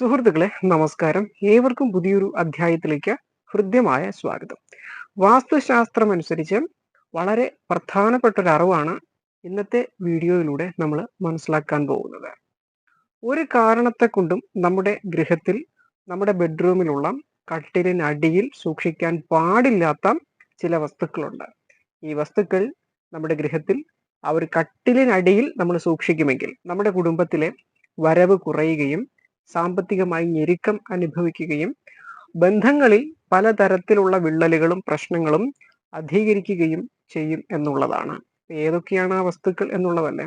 സുഹൃത്തുക്കളെ നമസ്കാരം. ഏവർക്കും പുതിയൊരു അധ്യായത്തിലേക്ക് ഹൃദ്യമായ സ്വാഗതം. വാസ്തുശാസ്ത്രം അനുസരിച്ച് വളരെ പ്രധാനപ്പെട്ട ഒരു അറിവാണ് ഇന്നത്തെ വീഡിയോയിലൂടെ നമ്മൾ മനസ്സിലാക്കാൻ പോകുന്നത്. ഒരു കാരണത്തെ കൊണ്ടും നമ്മുടെ ഗൃഹത്തിൽ നമ്മുടെ ബെഡ്റൂമിലുള്ള കട്ടിലിനടിയിൽ സൂക്ഷിക്കാൻ പാടില്ലാത്ത ചില വസ്തുക്കളുണ്ട്. ഈ വസ്തുക്കൾ നമ്മുടെ ഗൃഹത്തിൽ ആ ഒരു കട്ടിലിനടിയിൽ നമ്മൾ സൂക്ഷിക്കുമെങ്കിൽ നമ്മുടെ കുടുംബത്തിലെ വരവ് കുറയുകയും സാമ്പത്തികമായി ഞെരുക്കം അനുഭവിക്കുകയും ബന്ധങ്ങളിൽ പലതരത്തിലുള്ള വിള്ളലുകളും പ്രശ്നങ്ങളും അധികരിക്കുകയും ചെയ്യും എന്നുള്ളതാണ്. ഏതൊക്കെയാണ് ആ വസ്തുക്കൾ എന്നുള്ളതല്ലേ?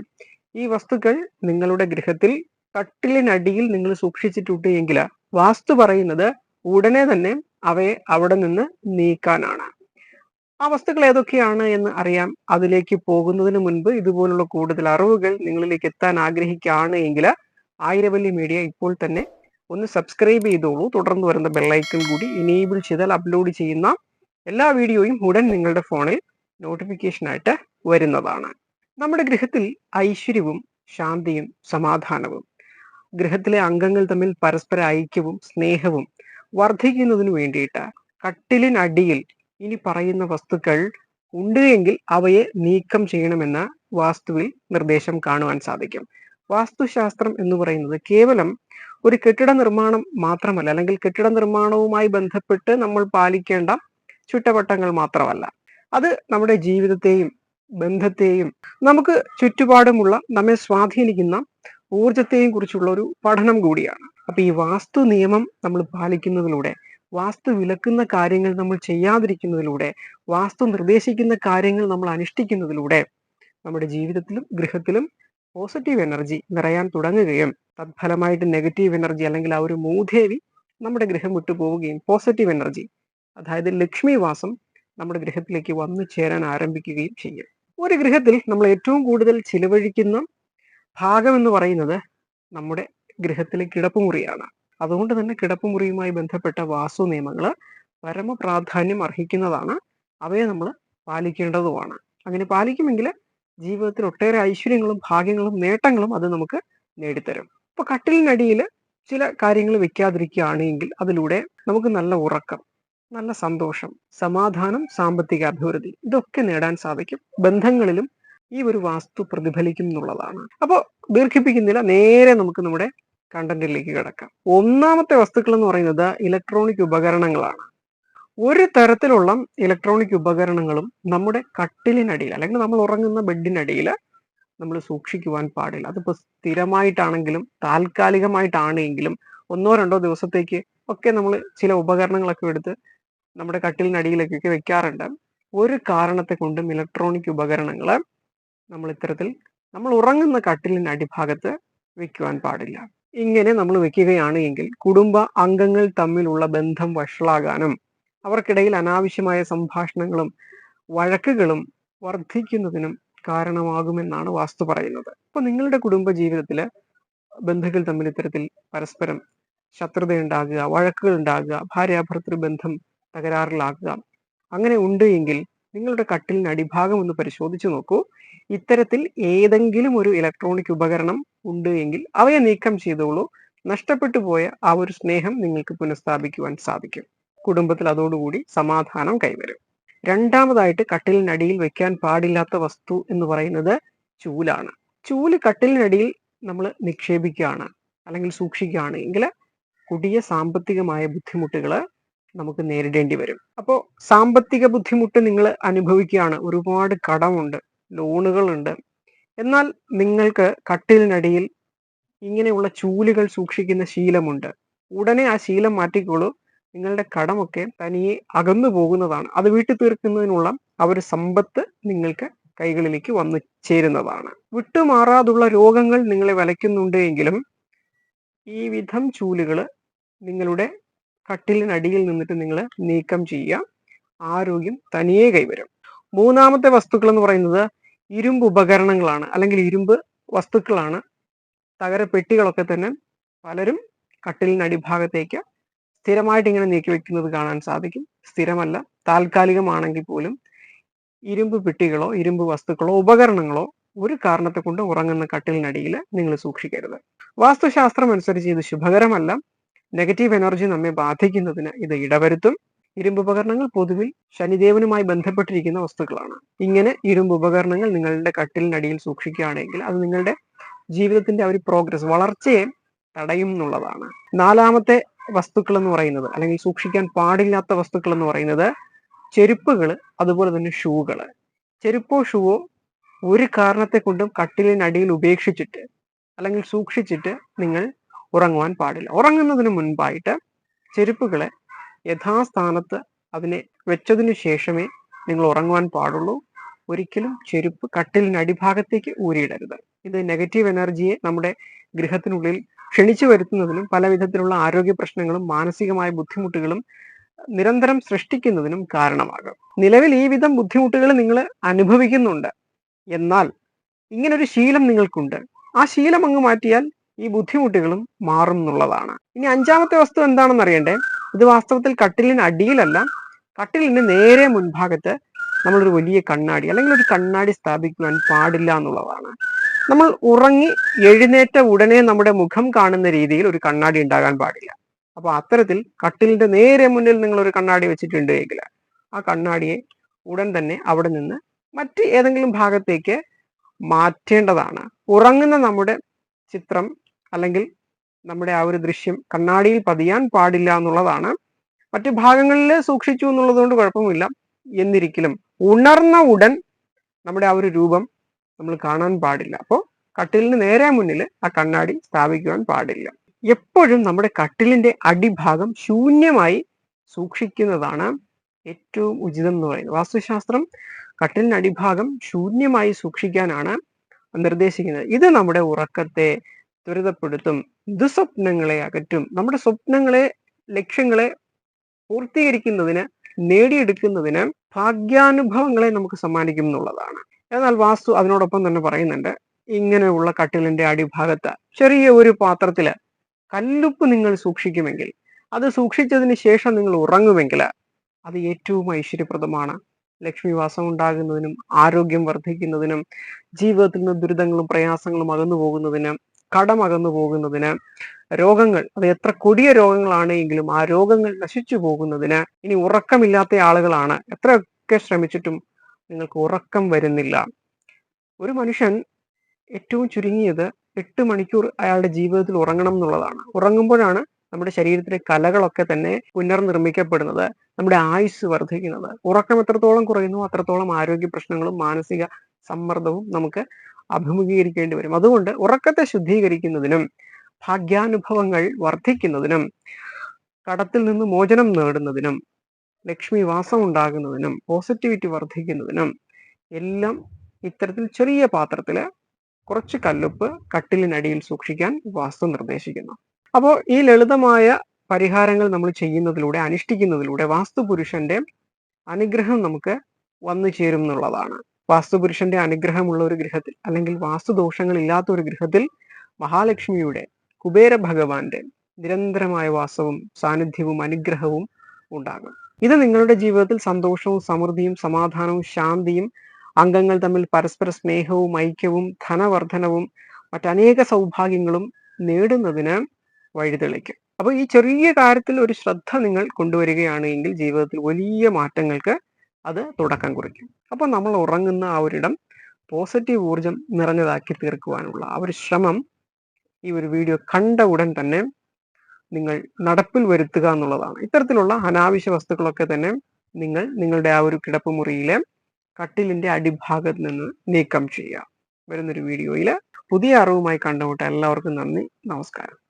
ഈ വസ്തുക്കൾ നിങ്ങളുടെ ഗൃഹത്തിൽ കട്ടിലിനടിയിൽ നിങ്ങൾ സൂക്ഷിച്ചിട്ടുണ്ട് എങ്കിൽ വാസ്തു പറയുന്നത് ഉടനെ തന്നെ അവയെ അവിടെ നിന്ന് നീക്കാനാണ്. ആ വസ്തുക്കൾ ഏതൊക്കെയാണ് എന്ന് അറിയാം. അതിലേക്ക് പോകുന്നതിന് മുൻപ് ഇതുപോലുള്ള കൂടുതൽ അറിവുകൾ നിങ്ങളിലേക്ക് എത്താൻ ആഗ്രഹിക്കുകയാണ് എങ്കിൽ ആയിരവല്ലി മീഡിയ ഇപ്പോൾ തന്നെ ഒന്ന് സബ്സ്ക്രൈബ് ചെയ്തോളൂ. തുടർന്ന് വരുന്ന ബെല്ലൈക്കൺ കൂടി ഇനേബിൾ ചെയ്താൽ അപ്ലോഡ് ചെയ്യുന്ന എല്ലാ വീഡിയോയും ഉടൻ നിങ്ങളുടെ ഫോണിൽ നോട്ടിഫിക്കേഷനായിട്ട് വരുന്നതാണ്. നമ്മുടെ ഗൃഹത്തിൽ ഐശ്വര്യവും ശാന്തിയും സമാധാനവും ഗൃഹത്തിലെ അംഗങ്ങൾ തമ്മിൽ പരസ്പര ഐക്യവും സ്നേഹവും വർദ്ധിക്കുന്നതിന് വേണ്ടിയിട്ട് കട്ടിലിനടിയിൽ ഇനി പറയുന്ന വസ്തുക്കൾ ഉണ്ട് എങ്കിൽ അവയെ നീക്കം ചെയ്യണമെന്ന വാസ്തുവിൽ നിർദ്ദേശം കാണുവാൻ സാധിക്കും. വാസ്തുശാസ്ത്രം എന്ന് പറയുന്നത് കേവലം ഒരു കെട്ടിട നിർമ്മാണം മാത്രമല്ല അല്ലെങ്കിൽ കെട്ടിട നിർമ്മാണവുമായി ബന്ധപ്പെട്ട് നമ്മൾ പാലിക്കേണ്ട ചുറ്റവട്ടങ്ങൾ മാത്രമല്ല. അത് നമ്മുടെ ജീവിതത്തെയും ബന്ധത്തെയും നമുക്ക് ചുറ്റുപാടുമുള്ള നമ്മെ സ്വാധീനിക്കുന്ന ഊർജത്തെയും കുറിച്ചുള്ള ഒരു പഠനം കൂടിയാണ്. അപ്പൊ ഈ വാസ്തു നിയമം നമ്മൾ പാലിക്കുന്നതിലൂടെ വാസ്തു വിലക്കുന്ന കാര്യങ്ങൾ നമ്മൾ ചെയ്യാതിരിക്കുന്നതിലൂടെ വാസ്തു നിർദ്ദേശിക്കുന്ന കാര്യങ്ങൾ നമ്മൾ അനുഷ്ഠിക്കുന്നതിലൂടെ നമ്മുടെ ജീവിതത്തിലും ഗൃഹത്തിലും പോസിറ്റീവ് എനർജി നിറയാൻ തുടങ്ങുകയും തത്ഫലമായിട്ട് നെഗറ്റീവ് എനർജി അല്ലെങ്കിൽ ആ ഒരു മൂദേവി നമ്മുടെ ഗ്രഹം വിട്ടു പോവുകയും പോസിറ്റീവ് എനർജി അതായത് ലക്ഷ്മി വാസം നമ്മുടെ ഗൃഹത്തിലേക്ക് വന്നു ചേരാൻ ആരംഭിക്കുകയും ചെയ്യും. ഒരു ഗൃഹത്തിൽ നമ്മൾ ഏറ്റവും കൂടുതൽ ചിലവഴിക്കുന്ന ഭാഗം എന്ന് പറയുന്നത് നമ്മുടെ ഗൃഹത്തിലെ കിടപ്പുമുറിയാണ്. അതുകൊണ്ട് തന്നെ കിടപ്പുമുറിയുമായി ബന്ധപ്പെട്ട വാസ്തു നിയമങ്ങൾ പരമപ്രാധാന്യം അർഹിക്കുന്നതാണ്. അവയെ നമ്മൾ പാലിക്കേണ്ടതുമാണ്. അങ്ങനെ പാലിക്കുമെങ്കിൽ ജീവിതത്തിൽ ഒട്ടേറെ ഐശ്വര്യങ്ങളും ഭാഗ്യങ്ങളും നേട്ടങ്ങളും അത് നമുക്ക് നേടിത്തരും. ഇപ്പൊ കട്ടിലിനടിയിൽ ചില കാര്യങ്ങൾ വെക്കാതിരിക്കുകയാണെങ്കിൽ അതിലൂടെ നമുക്ക് നല്ല ഉറക്കം നല്ല സന്തോഷം സമാധാനം സാമ്പത്തിക അഭിവൃദ്ധി ഇതൊക്കെ നേടാൻ സാധിക്കും. ബന്ധങ്ങളിലും ഈ ഒരു വാസ്തു പ്രതിഫലിക്കും എന്നുള്ളതാണ്. അപ്പോൾ ദീർഘിപ്പിക്കുന്നില്ല നേരെ നമുക്ക് നമ്മുടെ കണ്ടന്റിലേക്ക് കിടക്കാം. ഒന്നാമത്തെ വസ്തുക്കൾ എന്ന് പറയുന്നത് ഇലക്ട്രോണിക് ഉപകരണങ്ങളാണ്. ഒരു തരത്തിലുള്ള ഇലക്ട്രോണിക് ഉപകരണങ്ങളും നമ്മുടെ കട്ടിലിനടിയിൽ അല്ലെങ്കിൽ നമ്മൾ ഉറങ്ങുന്ന ബെഡിനടിയിൽ നമ്മൾ സൂക്ഷിക്കുവാൻ പാടില്ല. അതിപ്പോൾ സ്ഥിരമായിട്ടാണെങ്കിലും താൽക്കാലികമായിട്ടാണെങ്കിലും ഒന്നോ രണ്ടോ ദിവസത്തേക്ക് ഒക്കെ നമ്മൾ ചില ഉപകരണങ്ങളൊക്കെ എടുത്ത് നമ്മുടെ കട്ടിലിനടിയിലേക്കൊക്കെ വെക്കാറുണ്ട്. ഒരു കാരണത്തെ കൊണ്ടും ഇലക്ട്രോണിക് ഉപകരണങ്ങൾ നമ്മൾ ഇത്തരത്തിൽ നമ്മൾ ഉറങ്ങുന്ന കട്ടിലിന്റെ അടിഭാഗത്ത് വെക്കുവാൻ പാടില്ല. ഇങ്ങനെ നമ്മൾ വെക്കുകയാണ് എങ്കിൽ കുടുംബ അംഗങ്ങൾ തമ്മിലുള്ള ബന്ധം വഷളാകാനും അവർക്കിടയിൽ അനാവശ്യമായ സംഭാഷണങ്ങളും വഴക്കുകളും വർദ്ധിക്കുന്നതിനും കാരണമാകുമെന്നാണ് വാസ്തു പറയുന്നത്. അപ്പൊ നിങ്ങളുടെ കുടുംബ ജീവിതത്തിൽ ബന്ധുക്കൾ തമ്മിൽ ഇത്തരത്തിൽ പരസ്പരം ശത്രുത ഉണ്ടാകുക വഴക്കുകൾ ഉണ്ടാകുക ഭാര്യാഭർത്തൃ ബന്ധം തകരാറിലാകുക അങ്ങനെ ഉണ്ട് എങ്കിൽ നിങ്ങളുടെ കട്ടിലിന് അടിഭാഗം ഒന്ന് പരിശോധിച്ചു നോക്കൂ. ഇത്തരത്തിൽ ഏതെങ്കിലും ഒരു ഇലക്ട്രോണിക് ഉപകരണം ഉണ്ട് എങ്കിൽ അവയെ നീക്കം ചെയ്തോളൂ. നഷ്ടപ്പെട്ടു പോയ ആ ഒരു സ്നേഹം നിങ്ങൾക്ക് പുനഃസ്ഥാപിക്കുവാൻ സാധിക്കും. കുടുംബത്തിൽ അതോടുകൂടി സമാധാനം കൈവരും. രണ്ടാമതായിട്ട് കട്ടിലിനടിയിൽ വെക്കാൻ പാടില്ലാത്ത വസ്തു എന്ന് പറയുന്നത് ചൂലാണ്. ചൂൽ കട്ടിലിനടിയിൽ നമ്മൾ നിക്ഷേപിക്കുകയാണ് അല്ലെങ്കിൽ സൂക്ഷിക്കുകയാണ് എങ്കിൽ കൊടിയ സാമ്പത്തികമായ ബുദ്ധിമുട്ടുകൾ നമുക്ക് നേരിടേണ്ടി വരും. അപ്പോൾ സാമ്പത്തിക ബുദ്ധിമുട്ട് നിങ്ങൾ അനുഭവിക്കുകയാണ്. ഒരുപാട് കടമുണ്ട് ലോണുകളുണ്ട്. എന്നാൽ നിങ്ങൾക്ക് കട്ടിലിനടിയിൽ ഇങ്ങനെയുള്ള ചൂലുകൾ സൂക്ഷിക്കുന്ന ശീലമുണ്ട്. ഉടനെ ആ ശീലം മാറ്റിക്കോളൂ. നിങ്ങളുടെ കടമൊക്കെ തനിയെ അകന്നു പോകുന്നതാണ്. അത് വീട്ടിൽ തീർക്കുന്നതിനുള്ള ആ ഒരു സമ്പത്ത് നിങ്ങൾക്ക് കൈകളിലേക്ക് വന്നു ചേരുന്നതാണ്. വിട്ടുമാറാതുള്ള രോഗങ്ങൾ നിങ്ങളെ വലയ്ക്കുന്നുണ്ട് എങ്കിലും ഈ വിധം ചൂലുകൾ നിങ്ങളുടെ കട്ടിലിനടിയിൽ നിന്നിട്ട് നിങ്ങൾ നീക്കം ചെയ്യുക. ആരോഗ്യം തനിയെ കൈവരും. മൂന്നാമത്തെ വസ്തുക്കൾ എന്ന് പറയുന്നത് ഇരുമ്പ് ഉപകരണങ്ങളാണ്. അല്ലെങ്കിൽ ഇരുമ്പ് വസ്തുക്കളാണ്. തകര പെട്ടികളൊക്കെ തന്നെ പലരും കട്ടിലിന് അടിഭാഗത്തേക്ക് സ്ഥിരമായിട്ട് ഇങ്ങനെ നീക്കി വെക്കുന്നത് കാണാൻ സാധിക്കും. സ്ഥിരമല്ല താൽക്കാലികമാണെങ്കിൽ പോലും ഇരുമ്പ് പെട്ടികളോ ഇരുമ്പ് വസ്തുക്കളോ ഉപകരണങ്ങളോ ഒരു കാരണത്തെ കൊണ്ട് ഉറങ്ങുന്ന കട്ടിലിനടിയിൽ നിങ്ങൾ സൂക്ഷിക്കരുത്. വാസ്തുശാസ്ത്രം അനുസരിച്ച് ഇത് ശുഭകരമല്ല. നെഗറ്റീവ് എനർജി നമ്മെ ബാധിക്കുന്നതിന് ഇത് ഇടവരുത്തും. ഇരുമ്പ് ഉപകരണങ്ങൾ പൊതുവിൽ ശനിദേവനുമായി ബന്ധപ്പെട്ടിരിക്കുന്ന വസ്തുക്കളാണ്. ഇങ്ങനെ ഇരുമ്പ് ഉപകരണങ്ങൾ നിങ്ങളുടെ കട്ടിലിനടിയിൽ സൂക്ഷിക്കുകയാണെങ്കിൽ അത് നിങ്ങളുടെ ജീവിതത്തിന്റെ ആ ഒരു പ്രോഗ്രസ് വളർച്ചയെ തടയും എന്നുള്ളതാണ് നാലാമത്തെ വസ്തുക്കൾ എന്ന് പറയുന്നത് അല്ലെങ്കിൽ സൂക്ഷിക്കാൻ പാടില്ലാത്ത വസ്തുക്കൾ എന്ന് പറയുന്നത് ചെരുപ്പുകൾ അതുപോലെ തന്നെ ഷൂകൾ. ചെരുപ്പോ ഷൂവോ ഒരു കാരണത്തെ കൊണ്ടും കട്ടിലിനടിയിൽ ഉപേക്ഷിച്ചിട്ട് അല്ലെങ്കിൽ സൂക്ഷിച്ചിട്ട് നിങ്ങൾ ഉറങ്ങുവാൻ പാടില്ല. ഉറങ്ങുന്നതിന് മുൻപായിട്ട് ചെരുപ്പുകളെ യഥാസ്ഥാനത്ത് അതിനെ വെച്ചതിന് ശേഷമേ നിങ്ങൾ ഉറങ്ങുവാൻ പാടുള്ളൂ. ഒരിക്കലും ചെരുപ്പ് കട്ടിലിന് അടിഭാഗത്തേക്ക് ഊരിയിടരുത്. ഇത് നെഗറ്റീവ് എനർജിയെ നമ്മുടെ ഗൃഹത്തിനുള്ളിൽ ക്ഷണിച്ചു വരുത്തുന്നതിനും പല വിധത്തിലുള്ള ആരോഗ്യ പ്രശ്നങ്ങളും മാനസികമായ ബുദ്ധിമുട്ടുകളും നിരന്തരം സൃഷ്ടിക്കുന്നതിനും കാരണമാകും. നിലവിൽ ഈ വിധം ബുദ്ധിമുട്ടുകൾ നിങ്ങൾ അനുഭവിക്കുന്നുണ്ട്. എന്നാൽ ഇങ്ങനൊരു ശീലം നിങ്ങൾക്കുണ്ട്. ആ ശീലം അങ്ങ് മാറ്റിയാൽ ഈ ബുദ്ധിമുട്ടുകളും മാറും എന്നുള്ളതാണ്. ഇനി അഞ്ചാമത്തെ വസ്തു എന്താണെന്ന് അറിയണ്ടേ? ഇത് വാസ്തവത്തിൽ കട്ടിലിന് അടിയിലല്ല. കട്ടിലിന് നേരെ മുൻഭാഗത്ത് നമ്മളൊരു വലിയ കണ്ണാടി അല്ലെങ്കിൽ ഒരു കണ്ണാടി സ്ഥാപിക്കുവാൻ പാടില്ല എന്നുള്ളതാണ്. നമ്മൾ ഉറങ്ങി എഴുന്നേറ്റ ഉടനെ നമ്മുടെ മുഖം കാണുന്ന രീതിയിൽ ഒരു കണ്ണാടി ഉണ്ടാകാൻ പാടില്ല. അപ്പൊ അത്തരത്തിൽ കട്ടിലിന്റെ നേരെ മുന്നിൽ നിങ്ങൾ ഒരു കണ്ണാടി വെച്ചിട്ടുണ്ട് എങ്കിൽ ആ കണ്ണാടിയെ ഉടൻ തന്നെ അവിടെ നിന്ന് മറ്റ് ഏതെങ്കിലും ഭാഗത്തേക്ക് മാറ്റേണ്ടതാണ്. ഉറങ്ങുന്ന നമ്മുടെ ചിത്രം അല്ലെങ്കിൽ നമ്മുടെ ആ ഒരു ദൃശ്യം കണ്ണാടിയിൽ പതിയാൻ പാടില്ല എന്നുള്ളതാണ്. മറ്റ് ഭാഗങ്ങളിൽ സൂക്ഷിച്ചു എന്നുള്ളത് കൊണ്ട് കുഴപ്പമില്ല എന്നിരിക്കലും ഉണർന്ന ഉടൻ നമ്മുടെ ആ ഒരു രൂപം നമ്മൾ കാണാൻ പാടില്ല. അപ്പോൾ കട്ടിലിന് നേരെ മുന്നിൽ ആ കണ്ണാടി സ്ഥാപിക്കുവാൻ പാടില്ല. എപ്പോഴും നമ്മുടെ കട്ടിലിന്റെ അടിഭാഗം ശൂന്യമായി സൂക്ഷിക്കുന്നതാണ് ഏറ്റവും ഉചിതം എന്ന് പറയുന്നത്. വാസ്തുശാസ്ത്രം കട്ടിലിന്റെ അടിഭാഗം ശൂന്യമായി സൂക്ഷിക്കാനാണ് നിർദ്ദേശിക്കുന്നത്. ഇത് നമ്മുടെ ഉറക്കത്തെ ത്വരിതപ്പെടുത്തും ദുസ്വപ്നങ്ങളെ അകറ്റും നമ്മുടെ സ്വപ്നങ്ങളെ ലക്ഷ്യങ്ങളെ പൂർത്തീകരിക്കുന്നതിന് നേടിയെടുക്കുന്നതിന് ഭാഗ്യാനുഭവങ്ങളെ നമുക്ക് സമ്മാനിക്കും എന്നുള്ളതാണ്. എന്നാൽ വാസ്തു അതിനോടൊപ്പം തന്നെ പറയുന്നുണ്ട്. ഇങ്ങനെയുള്ള കട്ടിലിന്റെ അടിഭാഗത്ത് ചെറിയ ഒരു പാത്രത്തിൽ കല്ലുപ്പ് നിങ്ങൾ സൂക്ഷിക്കുമെങ്കിൽ അത് സൂക്ഷിച്ചതിന് ശേഷം നിങ്ങൾ ഉറങ്ങുമെങ്കിൽ അത് ഏറ്റവും ഐശ്വര്യപ്രദമാണ്. ലക്ഷ്മി വാസം ഉണ്ടാകുന്നതിനും ആരോഗ്യം വർദ്ധിക്കുന്നതിനും ജീവിതത്തിൽ നിന്ന് ദുരിതങ്ങളും പ്രയാസങ്ങളും അകന്നു പോകുന്നതിന് കടം അകന്നു പോകുന്നതിന് രോഗങ്ങൾ അത് എത്ര കൊടിയ രോഗങ്ങളാണെങ്കിലും ആ രോഗങ്ങൾ നശിച്ചു പോകുന്നതിന് ഇനി ഉറക്കമില്ലാത്ത ആളുകളാണ്. എത്രയൊക്കെ ശ്രമിച്ചിട്ടും നിങ്ങൾക്ക് ഉറക്കം വരുന്നില്ല. ഒരു മനുഷ്യൻ ഏറ്റവും ചുരുങ്ങിയത് എട്ട് മണിക്കൂർ അയാളുടെ ജീവിതത്തിൽ ഉറങ്ങണം എന്നുള്ളതാണ്. ഉറങ്ങുമ്പോഴാണ് നമ്മുടെ ശരീരത്തിലെ കലകളൊക്കെ തന്നെ പുനർനിർമ്മിക്കപ്പെടുന്നത് നമ്മുടെ ആയുസ് വർദ്ധിക്കുന്നത്. ഉറക്കം എത്രത്തോളം കുറയുന്നു അത്രത്തോളം ആരോഗ്യ പ്രശ്നങ്ങളും മാനസിക സമ്മർദ്ദവും നമുക്ക് അഭിമുഖീകരിക്കേണ്ടി വരും. അതുകൊണ്ട് ഉറക്കത്തെ ശുദ്ധീകരിക്കുന്നതിനും ഭാഗ്യാനുഭവങ്ങൾ വർദ്ധിക്കുന്നതിനും കടത്തിൽ നിന്ന് മോചനം നേടുന്നതിനും ലക്ഷ്മി വാസം ഉണ്ടാകുന്നതിനും പോസിറ്റിവിറ്റി വർദ്ധിക്കുന്നതിനും എല്ലാം ഇത്തരത്തിൽ ചെറിയ പാത്രത്തിൽ കുറച്ച് കല്ലുപ്പ് കട്ടിലിനടിയിൽ സൂക്ഷിക്കാൻ വാസ്തു നിർദ്ദേശിക്കുന്നു. അപ്പോൾ ഈ ലളിതമായ പരിഹാരങ്ങൾ നമ്മൾ ചെയ്യുന്നതിലൂടെ അനുഷ്ഠിക്കുന്നതിലൂടെ വാസ്തുപുരുഷന്റെ അനുഗ്രഹം നമുക്ക് വന്നു ചേരും എന്നുള്ളതാണ്. വാസ്തുപുരുഷന്റെ അനുഗ്രഹമുള്ള ഒരു ഗൃഹത്തിൽ അല്ലെങ്കിൽ വാസ്തുദോഷങ്ങൾ ഇല്ലാത്ത ഒരു ഗൃഹത്തിൽ മഹാലക്ഷ്മിയുടെ കുബേര ഭഗവാന്റെ നിരന്തരമായ വാസവും സാന്നിധ്യവും അനുഗ്രഹവും ഉണ്ടാകും. ഇത് നിങ്ങളുടെ ജീവിതത്തിൽ സന്തോഷവും സമൃദ്ധിയും സമാധാനവും ശാന്തിയും അംഗങ്ങൾ തമ്മിൽ പരസ്പര സ്നേഹവും ഐക്യവും ധനവർദ്ധനവും മറ്റനേക സൗഭാഗ്യങ്ങളും നേടുന്നതിന് വഴിതെളിക്കും. അപ്പോൾ ഈ ചെറിയ കാര്യത്തിൽ ഒരു ശ്രദ്ധ നിങ്ങൾ കൊണ്ടുവരികയാണ് എങ്കിൽ ജീവിതത്തിൽ വലിയ മാറ്റങ്ങൾക്ക് അത് തുടക്കം കുറിക്കും. അപ്പോൾ നമ്മൾ ഉറങ്ങുന്ന ആ ഒരിടം പോസിറ്റീവ് ഊർജം നിറഞ്ഞതാക്കി തീർക്കുവാനുള്ള ആ ഒരു ശ്രമം ഈ ഒരു വീഡിയോ കണ്ട ഉടൻ തന്നെ നിങ്ങൾ നടപ്പിൽ വരുത്തുക എന്നുള്ളതാണ്. ഇത്തരത്തിലുള്ള അനാവശ്യ വസ്തുക്കളൊക്കെ തന്നെ നിങ്ങൾ നിങ്ങളുടെ ആ ഒരു കിടപ്പ് മുറിയിലെ കട്ടിലിന്റെ അടിഭാഗത്ത് നിന്ന് നീക്കം ചെയ്യുക. വരുന്നൊരു വീഡിയോയിൽ പുതിയ അറിവുമായി കണ്ടുമുട്ട എല്ലാവർക്കും നന്ദി. നമസ്കാരം.